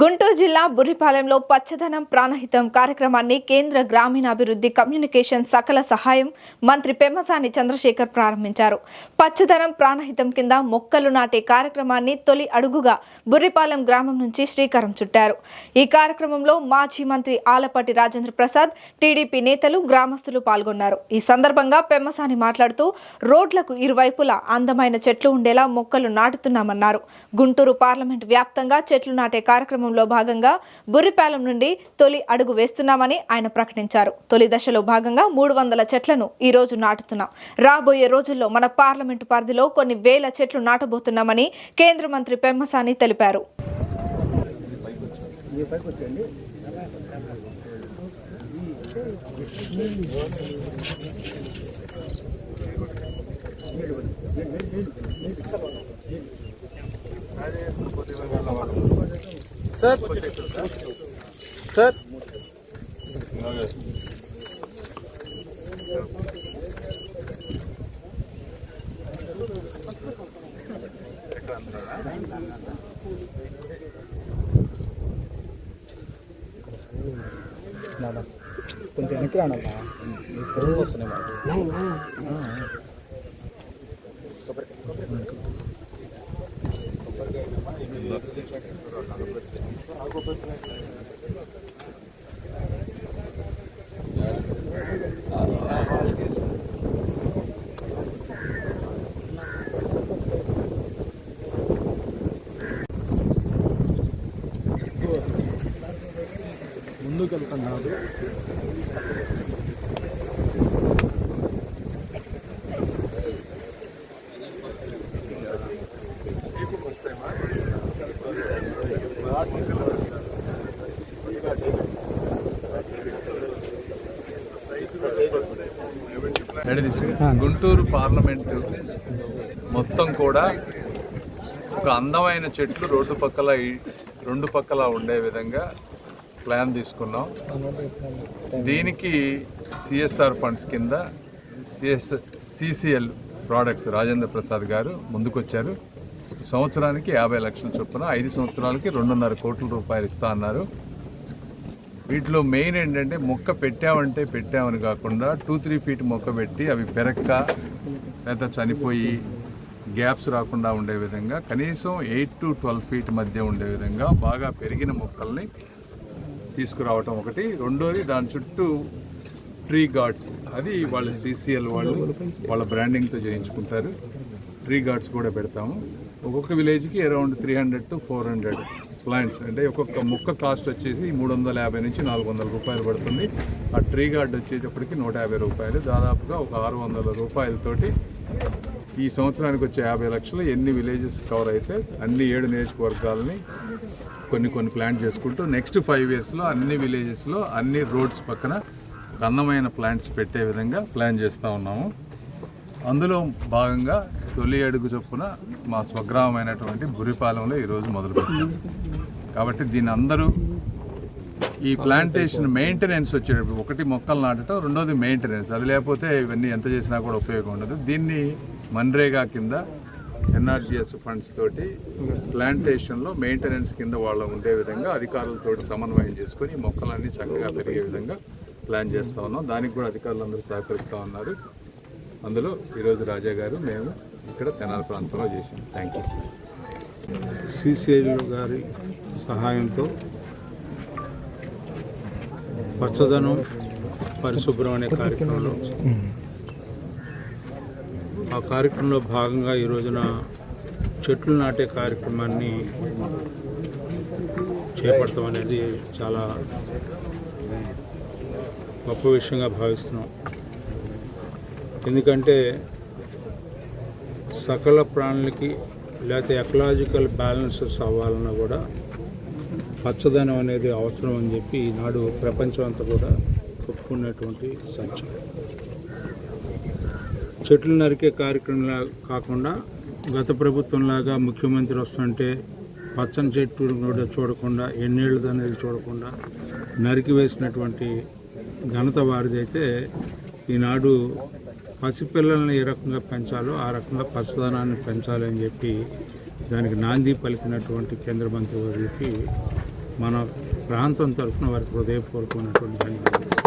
గుంటూరు జిల్లా బుర్రిపాలెంలో పచ్చదనం ప్రాణహితం కార్యక్రమాన్ని కేంద్ర గ్రామీణాభివృద్ధి కమ్యూనికేషన్ సకల సహాయం మంత్రి పెమ్మసాని చంద్రశేఖర్ ప్రారంభించారు. పచ్చదనం ప్రాణహితం కింద మొక్కలు నాటే కార్యక్రమాన్ని తొలి అడుగుగా బుర్రిపాలెం గ్రామం నుంచి శ్రీకారం చుట్టారు. ఈ కార్యక్రమంలో మాజీ మంత్రి ఆలపాటి రాజేంద్ర ప్రసాద్ టీడీపీ నేతలు గ్రామస్తులు పాల్గొన్నారు. ఈ సందర్భంగా పెమ్మసాని మాట్లాడుతూ రోడ్లకు ఇరువైపులా అందమైన చెట్లు ఉండేలా మొక్కలు నాటుతున్నామన్నారు. గుంటూరు పార్లమెంట్ వ్యాప్తంగా చెట్లు నాటే కార్యక్రమం కార్యక్రమంలో భాగంగా బుర్రిపాలెం నుండి తొలి అడుగు వేస్తున్నామని ఆయన ప్రకటించారు. తొలి దశలో భాగంగా మూడు వందల చెట్లను ఈ రోజు నాటుతున్నాం. రాబోయే రోజుల్లో మన పార్లమెంటు పరిధిలో కొన్ని వేల చెట్లు నాటబోతున్నామని కేంద్ర మంత్రి పెమ్మసాని తెలిపారు. సార్? సార్? కొంచెం వెనక్కి రానమ్మా. పొరుగు వస్తున్నాయి ముందుకు వెళ్తున్నాడు గుంటూరు పార్లమెంటు మొత్తం కూడా ఒక అందమైన చెట్లు రోడ్డు పక్కల రెండు పక్కల ఉండే విధంగా ప్లాన్ తీసుకున్నాం. దీనికి సిఎస్ఆర్ ఫండ్స్ కింద CS CCL products Rajendra Prasad గారు ముందుకొచ్చారు. సంవత్సరానికి యాభై లక్షల చొప్పున ఐదు సంవత్సరాలకి రెండున్నర కోట్ల రూపాయలు ఇస్తా అన్నారు. వీటిలో మెయిన్ ఏంటంటే మొక్క పెట్టామంటే పెట్టామని కాకుండా టూ త్రీ ఫీట్ మొక్క పెట్టి అవి పెరక్క లేదా చనిపోయి గ్యాప్స్ రాకుండా ఉండే విధంగా కనీసం ఎయిట్ టు ట్వెల్వ్ ఫీట్ మధ్య ఉండే విధంగా బాగా పెరిగిన మొక్కల్ని తీసుకురావటం ఒకటి. రెండోది దాని చుట్టూ ట్రీ గార్డ్స్ అది వాళ్ళ సీసీఎల్ వాళ్ళు వాళ్ళ బ్రాండింగ్తో చేయించుకుంటారు. ట్రీ గార్డ్స్ కూడా పెడతాము. ఒక్కొక్క విలేజ్కి around three hundred to four hundred plants అంటే ఒక్కొక్క ముక్క కాస్ట్ వచ్చేసి మూడు వందల యాభై నుంచి నాలుగు వందల రూపాయలు పడుతుంది. ఆ ట్రీ గార్డ్ వచ్చేటప్పటికి నూట యాభై రూపాయలు. దాదాపుగా ఒక ఆరు వందల రూపాయలతోటి ఈ సంవత్సరానికి వచ్చే యాభై లక్షలు ఎన్ని విలేజెస్ కవర్ అయితే అన్ని ఏడు నియోజకవర్గాలని కొన్ని కొన్ని ప్లాన్ చేసుకుంటూ నెక్స్ట్ ఫైవ్ ఇయర్స్లో అన్ని విలేజెస్లో అన్ని రోడ్స్ పక్కన అందమైన ప్లాంట్స్ పెట్టే విధంగా ప్లాన్ చేస్తూ ఉన్నాము. అందులో భాగంగా తొలి అడుగు చొప్పున మా స్వగ్రామమైనటువంటి బురిపాలెంలో ఈరోజు మొదలుపెట్టాం కాబట్టి దీని అందరూ ఈ ప్లాంటేషన్ మెయింటెనెన్స్ వచ్చేటప్పుడు ఒకటి మొక్కలు నాటడం రెండోది మెయింటెనెన్స్. అది లేకపోతే ఇవన్నీ ఎంత చేసినా కూడా ఉపయోగం ఉండదు. దీన్ని మన్రేగా కింద ఎన్ఆర్జిఎస్ ఫండ్స్ తోటి ప్లాంటేషన్లో మెయింటెనెన్స్ కింద వాళ్ళు ఉండే విధంగా అధికారులతో సమన్వయం చేసుకొని మొక్కలన్నీ చక్కగా పెరిగే విధంగా ప్లాన్ చేస్తూ ఉన్నాం. దానికి కూడా అధికారులందరూ సహకరిస్తూ ఉన్నారు. అందులో ఈరోజు రాజా గారు మేము ఇక్కడ తెనాలి ప్రాంతంలో చేసాం థ్యాంక్ యూ సిసిఐలు గారి సహాయంతో పచ్చదనం పరిశుభ్రం అనే కార్యక్రమంలో ఆ కార్యక్రమంలో భాగంగా ఈ రోజున చెట్లు నాటే కార్యక్రమాన్ని చేపడతాం అనేది చాలా గొప్ప విషయంగా భావిస్తున్నాం. ఎందుకంటే సకల ప్రాణులకి లేకపోతే ఎకలాజికల్ బ్యాలెన్సెస్ అవ్వాలన్నా కూడా పచ్చదనం అనేది అవసరం అని చెప్పి ఈనాడు ప్రపంచం అంతా కూడా ఒప్పుకున్నటువంటి సత్యం. చెట్లు నరికే కార్యక్రమంలా కాకుండా గత ప్రభుత్వంలాగా ముఖ్యమంత్రి వస్తుంటే పచ్చని చెట్టు కూడా చూడకుండా ఎన్నేళ్ళది అనేది చూడకుండా నరికి వేసినటువంటి ఘనత వారిదైతే ఈనాడు పసిపిల్లల్ని ఏ రకంగా పెంచాలో ఆ రకంగా పచ్చదనాన్ని పెంచాలి అని చెప్పి దానికి నాంది పలికినటువంటి కేంద్ర మంత్రి వారికి మన ప్రాంతం తరఫున వారికి హృదయపూర్వకమైనటువంటి ధన్యవాదాలు.